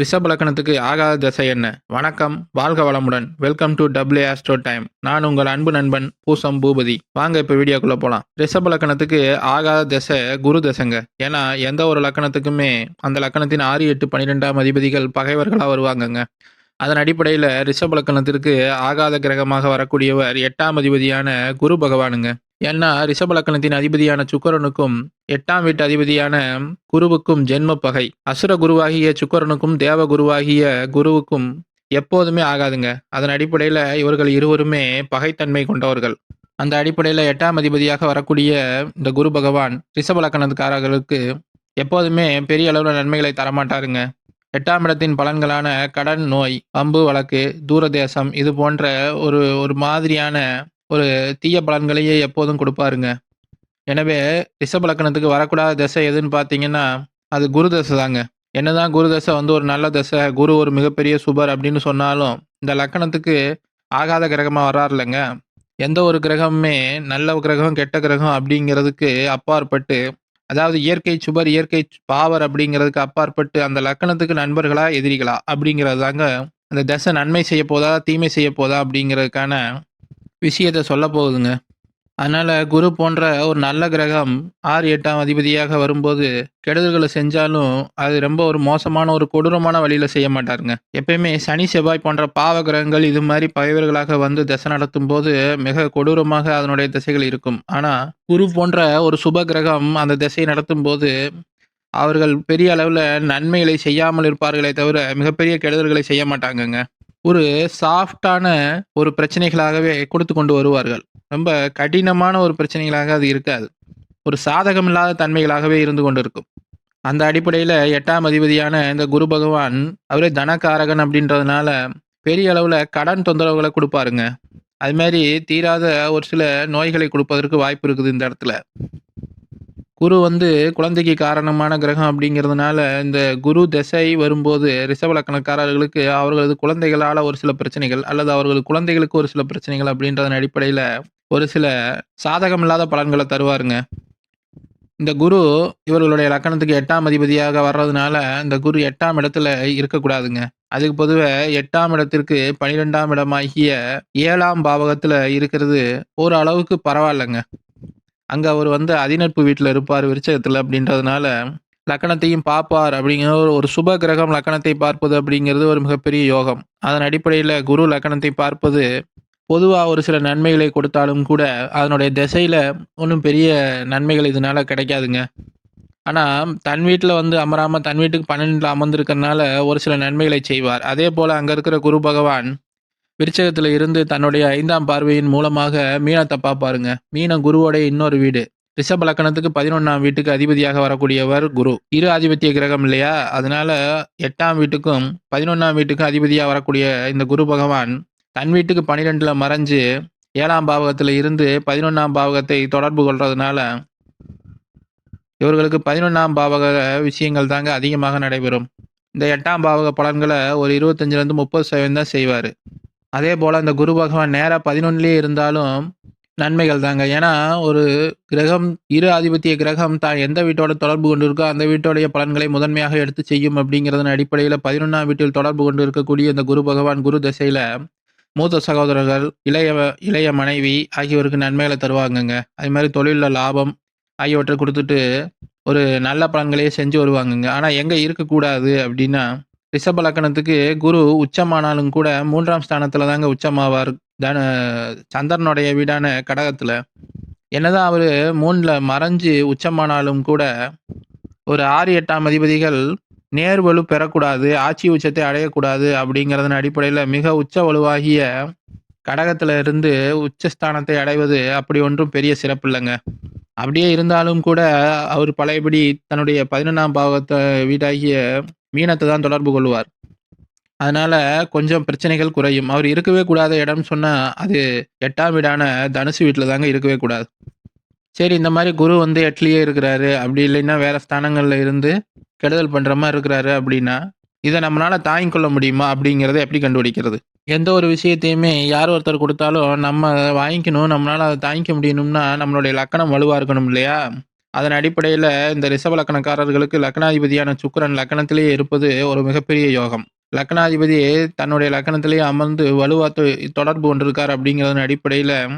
ரிஷப் லக்கணத்துக்கு ஆகாத திசை என்ன? வணக்கம் வாழ்க வளமுடன். Welcome to W astro time நான் உங்கள் அன்பு நண்பன் பூசம் பூபதி. வாங்க இப்போ வீடியோக்குள்ளே போகலாம் ரிஷப் லக்கணத்துக்கு ஆகாத திசை குரு திசைங்க. ஏன்னா எந்த ஒரு லக்கணத்துக்குமே அந்த லக்கணத்தின் ஆறு எட்டு பன்னிரெண்டாம் அதிபதிகள் பகைவர்களாக வருவாங்கங்க. அதன் அடிப்படையில் ரிஷப் லக்கணத்திற்கு ஆகாத கிரகமாக வரக்கூடியவர் எட்டாம் அதிபதியான குரு பகவானுங்க. ஏன்னா ரிஷபலக்கணத்தின் அதிபதியான சுக்கரனுக்கும் எட்டாம் வீட்டு அதிபதியான குருவுக்கும் ஜென்ம பகை. அசுர குருவாகிய சுக்கரனுக்கும் தேவ குருவாகிய குருவுக்கும் எப்போதுமே ஆகாதுங்க. அதன் அடிப்படையில் இவர்கள் இருவருமே பகைத்தன்மை கொண்டவர்கள். அந்த அடிப்படையில் எட்டாம் அதிபதியாக வரக்கூடிய இந்த குரு பகவான் ரிஷபலக்கணத்துக்காரர்களுக்கு எப்போதுமே பெரிய அளவில் நன்மைகளை தரமாட்டாருங்க. எட்டாம் இடத்தின் பலன்களான கடன் நோய் அம்பு வழக்கு தூரதேசம் இது போன்ற ஒரு ஒரு மாதிரியான ஒரு தீய பலன்களையே எப்போதும் கொடுப்பாருங்க. எனவே ரிஷப லக்கணத்துக்கு வரக்கூடாத தசை எதுன்னு பார்த்தீங்கன்னா அது குரு தசை தாங்க. என்னதான் குரு தசை வந்து ஒரு நல்ல தசை குரு ஒரு மிகப்பெரிய சுபர் அப்படின்னு சொன்னாலும் இந்த லக்கணத்துக்கு ஆகாத கிரகமாக வராருலங்க எந்த ஒரு கிரகமுமே நல்ல கிரகம் கெட்ட கிரகம் அப்படிங்கிறதுக்கு அப்பாற்பட்டு அதாவது இயற்கை சுபர் இயற்கை பாவர் அப்படிங்கிறதுக்கு அப்பாற்பட்டு அந்த லக்கணத்துக்கு நண்பர்களா எதிரிகளா அப்படிங்கிறது தாங்க அந்த தசை நன்மை செய்ய போதா தீமை செய்ய போதா அப்படிங்கிறதுக்கான விஷயத்தை சொல்ல போகுதுங்க. அதனால் குரு போன்ற ஒரு நல்ல கிரகம் ஆறு எட்டாம் அதிபதியாக வரும்போது கெடுதல்களை செஞ்சாலும் அது ரொம்ப ஒரு மோசமான ஒரு கொடூரமான வழியில் செய்ய மாட்டாருங்க. எப்பயுமே சனி செவ்வாய் போன்ற பாவ கிரகங்கள் இது மாதிரி பகைவர்களாக வந்து திசை நடத்தும் போது மிக கொடூரமாக அதனுடைய திசைகள் இருக்கும். ஆனால் குரு போன்ற ஒரு சுப கிரகம் அந்த திசையை நடத்தும் போது அவர்கள் பெரிய அளவில் நன்மைகளை செய்யாமல் இருப்பார்களே தவிர மிகப்பெரிய கெடுதல்களை செய்ய மாட்டாங்கங்க. ஒரு சாஃப்டான ஒரு பிரச்சனைகளாகவே கொடுத்து கொண்டு வருவார்கள். ரொம்ப கடினமான ஒரு பிரச்சனைகளாக அது இருக்காது. ஒரு சாதகமில்லாத தன்மைகளாகவே இருந்து கொண்டு இருக்கும் அந்த அடிப்படையில் எட்டாம் அதிபதியான இந்த குரு பகவான் அவரே தனக்காரகன் அப்படின்றதுனால பெரிய அளவில் கடன் தொந்தரவுகளை கொடுப்பாருங்க. அது மாதிரி தீராத ஒரு சில நோய்களை கொடுப்பதற்கு வாய்ப்பு இருக்குது இந்த இடத்துல. குரு வந்து குழந்தைக்கு காரணமான கிரகம் அப்படிங்கிறதுனால இந்த குரு திசை வரும்போது ரிசவலக்கணக்காரர்களுக்கு அவர்களது குழந்தைகளால் ஒரு சில பிரச்சனைகள் அல்லது அவர்களது குழந்தைகளுக்கு ஒரு சில பிரச்சனைகள் அப்படின்றதன் அடிப்படையில் ஒரு சில சாதகமில்லாத பலன்களை தருவாருங்க. இந்த குரு இவர்களுடைய லக்கணத்துக்கு எட்டாம் அதிபதியாக வர்றதுனால இந்த குரு எட்டாம் இடத்துல இருக்கக்கூடாதுங்க. அதுக்கு பொதுவாக எட்டாம் இடத்திற்கு பனிரெண்டாம் இடமாகிய ஏழாம் பாவகத்தில் இருக்கிறது ஓரளவுக்கு பரவாயில்லைங்க. அங்கே அவர் வந்து அதிநட்பு வீட்டில் இருப்பார் விருச்சகத்தில் அப்படின்றதுனால லக்கணத்தையும் பார்ப்பார் அப்படிங்கிற ஒரு சுப கிரகம் லக்கணத்தை பார்ப்பது அப்படிங்கிறது ஒரு மிகப்பெரிய யோகம். அதன் அடிப்படையில் குரு லக்கணத்தை பார்ப்பது பொதுவாக ஒரு சில நன்மைகளை கொடுத்தாலும் கூட அதனுடைய திசையில் ஒன்றும் பெரிய நன்மைகள் இதனால் கிடைக்காதுங்க. ஆனால் தன் வீட்டில் வந்து அமராமல் தன் வீட்டுக்கு பன்னெண்டில் அமர்ந்திருக்கிறதுனால ஒரு சில நன்மைகளை செய்வார். அதே போல் அங்கே இருக்கிற குரு பகவான் விருச்சகத்தில் இருந்து தன்னுடைய ஐந்தாம் பார்வையின் மூலமாக மீனத்தை பார்ப்பாருங்க. மீனம் குருவோடைய இன்னொரு வீடு. ரிஷப லக்கணத்துக்கு பதினொன்றாம் வீட்டுக்கு அதிபதியாக வரக்கூடியவர் குரு. இரு ஆதிபத்திய கிரகம் இல்லையா? அதனால எட்டாம் வீட்டுக்கும் பதினொன்றாம் வீட்டுக்கும் அதிபதியாக வரக்கூடிய இந்த குரு பகவான் தன் வீட்டுக்கு பனிரெண்டில் மறைஞ்சு ஏழாம் பாவகத்தில் இருந்து பதினொன்றாம் பாவகத்தை தொடர்பு கொள்றதுனால இவர்களுக்கு பதினொன்றாம் பாவக விஷயங்கள் தாங்க அதிகமாக நடைபெறும். இந்த எட்டாம் பாவக பலன்களை ஒரு இருபத்தஞ்சிலேருந்து முப்பது சதவீதம் தான் செய்வார். அதே போல் அந்த குரு பகவான் நேராக பதினொன்றுலேயே இருந்தாலும் நன்மைகள் தாங்க. ஏன்னா ஒரு கிரகம் இரு ஆதிபத்திய கிரகம் தான் எந்த வீட்டோட தொடர்பு கொண்டு இருக்கோ அந்த வீட்டோடைய பலன்களை முதன்மையாக எடுத்து செய்யும் அப்படிங்கிறதன் அடிப்படையில் பதினொன்றாம் வீட்டில் தொடர்பு கொண்டு இருக்கக்கூடிய இந்த குரு பகவான் குரு திசையில் மூத்த சகோதரர்கள் இளைய இளைய மனைவி ஆகியோருக்கு நன்மைகளை தருவாங்கங்க. அது மாதிரி தொழிலில் லாபம் ஆகியவற்றை கொடுத்துட்டு ஒரு நல்ல பலன்களையே செஞ்சு வருவாங்கங்க. ஆனால் எங்கே இருக்கக்கூடாது அப்படின்னா ரிஷப லக்கணத்துக்கு குரு உச்சமானாலும் கூட மூன்றாம் ஸ்தானத்துல தாங்க உச்சமாவார். தன சந்திரனுடைய வீடான கடகத்துல. என்னதான் அவரு மூணுல மறைஞ்சு உச்சமானாலும் கூட ஒரு ஆறு எட்டாம் அதிபதிகள் நேர்வலு பெறக்கூடாது ஆட்சி உச்சத்தை அடையக்கூடாது அப்படிங்கிறதன் அடிப்படையில் மிக உச்ச வலுவாகிய கடகத்துல இருந்து உச்சஸ்தானத்தை அடைவது அப்படி ஒன்றும் பெரிய சிறப்பு இல்லைங்க. அப்படியே இருந்தாலும் கூட அவர் பழையபடி தன்னுடைய பதினொன்றாம் பாவத்தை வீடாகிய மீனத்தை தான் தொடர்பு கொள்வார். அதனால கொஞ்சம் பிரச்சனைகள் குறையும். அவர் இருக்கவே கூடாத இடம் சொன்னால் அது எட்டாம் வீடான தனுசு வீட்டில் தாங்க இருக்கவே கூடாது. சரி இந்த மாதிரி குரு வந்து எட்லேயே இருக்கிறாரு. அப்படி இல்லைன்னா வேற ஸ்தானங்களில் இருந்து கெடுதல் பண்ணுற மாதிரி இருக்கிறாரு அப்படின்னா இதை நம்மளால தாங்கிக் கொள்ள முடியுமா அப்படிங்கிறத எப்படி கண்டுபிடிக்கிறது? எந்த ஒரு விஷயத்தையுமே யார் ஒருத்தர் கொடுத்தாலும் நம்ம வாங்கிக்கணும் நம்மளால் அதை தாங்கிக்க முடியணும்னா நம்மளுடைய லக்கணம் வலுவாக இருக்கணும் இல்லையா? அதன் அடிப்படையில் இந்த ரிஷப லக்கணக்காரர்களுக்கு லக்னாதிபதியான சுக்கரன் லக்கணத்திலேயே இருப்பது ஒரு மிகப்பெரிய யோகம். லக்னாதிபதி தன்னுடைய லக்கணத்திலேயே அமர்ந்து வலுவா தொ- தொடர்பு கொண்டிருக்கார் அப்படிங்கிறதன் அடிப்படையில்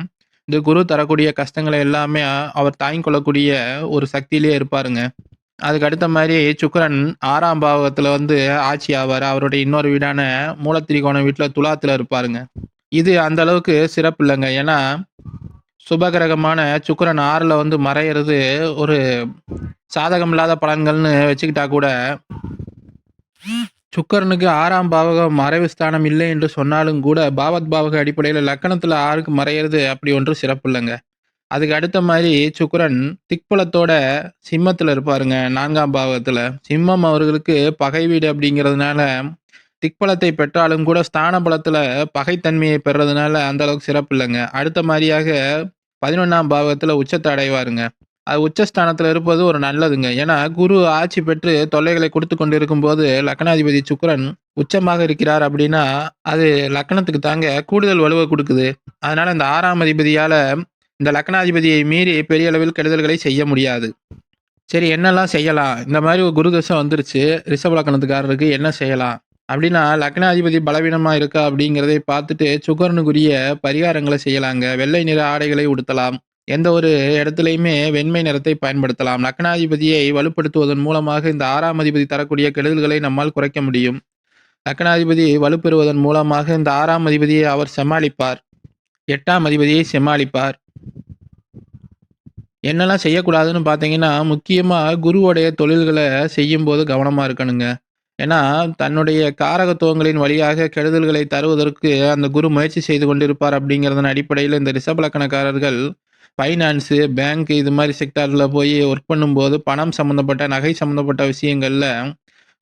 இந்த குரு தரக்கூடிய கஷ்டங்களை எல்லாமே அவர் தாங்கிக் கொள்ளக்கூடிய ஒரு சக்தியிலேயே இருப்பாருங்க. அதுக்கு அடுத்த மாதிரி சுக்கரன் ஆறாம் பாவகத்தில் வந்து ஆட்சி ஆவார். அவருடைய இன்னொரு வீடான மூலத்திரிகோணம் வீட்டில் துலாத்தில் இருப்பாருங்க. இது அந்த அளவுக்கு சிறப்பு இல்லைங்க. ஏன்னா சுபகிரகமான சுக்கரன் ஆறில் வந்து மறையிறது ஒரு சாதகம் இல்லாத பலன்கள்னு வச்சுக்கிட்டா கூட சுக்கரனுக்கு ஆறாம் பாவகம் மறைவு ஸ்தானம் இல்லை என்று சொன்னாலும் கூட பாவத் பாவக அடிப்படையில் லக்கணத்தில் ஆறுக்கு மறையிறது அப்படி ஒன்று சிறப்பு இல்லைங்க. அதுக்கு அடுத்த மாதிரி சுக்கரன் திக்பலத்தோட சிம்மத்தில் இருப்பாருங்க நான்காம் பாவகத்தில். சிம்மம் அவர்களுக்கு பகை வீடு அப்படிங்கிறதுனால திக்பலத்தை பெற்றாலும் கூட ஸ்தான பலத்தில் பகைத்தன்மையை பெறதுனால அந்த அளவுக்கு சிறப்பு இல்லைங்க. அடுத்த மாதிரியாக பதினொன்றாம் பாவகத்தில் உச்சத்தை அடைவாருங்க. அது உச்சஸ்தானத்தில் இருப்பது ஒரு நல்லதுங்க. ஏன்னா குரு ஆட்சி பெற்று தொல்லைகளை கொடுத்து கொண்டு இருக்கும்போது லக்னாதிபதி சுக்கரன் உச்சமாக இருக்கிறார் அப்படின்னா அது லக்னத்துக்கு தாங்க கூடுதல் வலுவை கொடுக்குது. அதனால இந்த ஆறாம் அதிபதியால் இந்த லக்னாதிபதியை மீறி பெரிய அளவில் கெடுதல்களை செய்ய முடியாது. சரி என்னெல்லாம் செய்யலாம்? இந்த மாதிரி ஒரு குரு தசை வந்துருச்சு. ரிஷப லக்கணத்துக்காரருக்கு என்ன செய்யலாம்? அப்படின்னா லக்னாதிபதி பலவீனமா இருக்கா அப்படிங்கிறதை பார்த்துட்டு சுக்கரனுக்குரிய பரிகாரங்களை செய்யலாங்க. வெள்ளை நிற ஆடைகளை உடுத்தலாம். எந்த ஒரு இடத்துலையுமே வெண்மை நிறத்தை பயன்படுத்தலாம். லக்னாதிபதியை வலுப்படுத்துவதன் மூலமாக இந்த ஆறாம் அதிபதி தரக்கூடிய கெடுதல்களை நம்மால் குறைக்க முடியும். லக்னாதிபதி வலுப்பெறுவதன் மூலமாக இந்த ஆறாம் அதிபதியை அவர் சமாளிப்பார் எட்டாம் அதிபதியை சமாளிப்பார் என்னெல்லாம் செய்யக்கூடாதுன்னு பார்த்தீங்கன்னா முக்கியமாக குருவுடைய தொழில்களை செய்யும்போது கவனமாக இருக்கணுங்க. ஏன்னா தன்னுடைய காரகத்துவங்களின் வழியாக கெடுதல்களை தருவதற்கு அந்த குரு முயற்சி செய்து கொண்டிருப்பார் அப்படிங்கிறதன் அடிப்படையில் இந்த ரிஷபலக்கணக்காரர்கள் ஃபைனான்ஸு பேங்க் இது மாதிரி செக்டாரில் போய் ஒர்க் பண்ணும்போது பணம் சம்மந்தப்பட்ட நகை சம்மந்தப்பட்ட விஷயங்களில்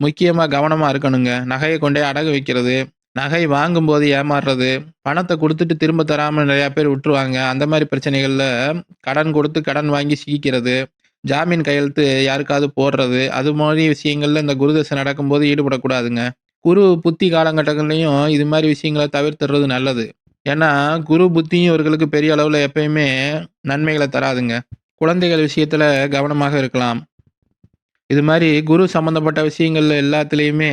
முக்கியமாக கவனமாக இருக்கணுங்க. நகையை கொண்டே அடகு வைக்கிறது. நகை வாங்கும்போது ஏமாறுறது. பணத்தை கொடுத்துட்டு திரும்ப தராமல் நிறையா பேர் விட்டுருவாங்க. அந்த மாதிரி பிரச்சனைகளில் கடன் கொடுத்து கடன் வாங்கி சிக்கிக்கிறது. ஜாமீன் கையெழுத்து யாருக்காவது போடுறது அது மாதிரி விஷயங்கள்ல இந்த குருதசை நடக்கும்போது ஈடுபடக்கூடாதுங்க. குரு புத்தி காலகட்டங்கள்லையும் இது மாதிரி விஷயங்களை தவிர்த்துறது நல்லது. ஏன்னா குரு புத்தியும் இவர்களுக்கு பெரிய அளவில் எப்பயுமே நன்மைகளை தராதுங்க. குழந்தைகள் விஷயத்தில் கவனமாக இருக்கலாம். இது மாதிரி குரு சம்பந்தப்பட்ட விஷயங்கள் எல்லாத்துலேயுமே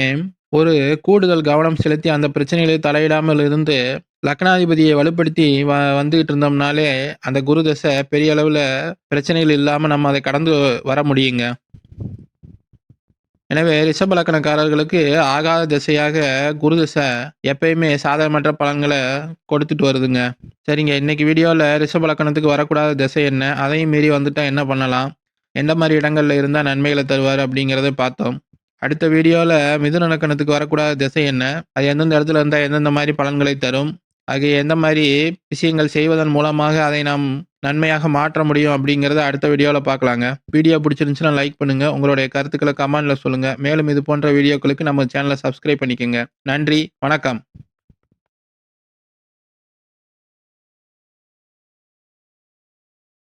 ஒரு கூடுதல் கவனம் செலுத்தி அந்த பிரச்சனைகளை தலையிடாமல் இருந்து லக்னாதிபதியை வலுப்படுத்தி வ வந்துகிட்டு இருந்தோம்னாலே அந்த குரு தசை பெரிய அளவில் பிரச்சனைகள் இல்லாமல் நம்ம அதை கடந்து வர முடியுங்க. எனவே ரிஷப லக்கணக்காரர்களுக்கு ஆகாத திசையாக குரு தசை எப்பயுமே சாதகமற்ற பலன்களை கொடுத்துட்டு வருதுங்க. சரிங்க இன்னைக்கு வீடியோவில் ரிஷப லக்கணத்துக்கு வரக்கூடாத திசை என்ன? அதையும் மீறி வந்துட்டா என்ன பண்ணலாம்? எந்த மாதிரி இடங்களில் இருந்தால் நன்மைகளை தருவார் அப்படிங்கிறத பார்த்தோம். அடுத்த வீடியோவில் மிதுன லக்கணத்துக்கு வரக்கூடாத திசை என்ன? அது எந்தெந்த இடத்துல இருந்தால் எந்தெந்த மாதிரி பலன்களை தரும்? ஆகிய எந்த மாதிரி விஷயங்கள் செய்வதன் மூலமாக அதை நாம் நன்மையாக மாற்ற முடியும் அப்படிங்கிறத அடுத்த வீடியோவில் பார்க்கலாங்க. வீடியோ பிடிச்சிருந்துச்சுன்னா லைக் பண்ணுங்கள் உங்களுடைய கருத்துக்களை கமெண்டில் சொல்லுங்கள் மேலும் இது போன்ற வீடியோக்களுக்கு நம்ம சேனலை சப்ஸ்கிரைப் பண்ணிக்கோங்க. நன்றி. வணக்கம்.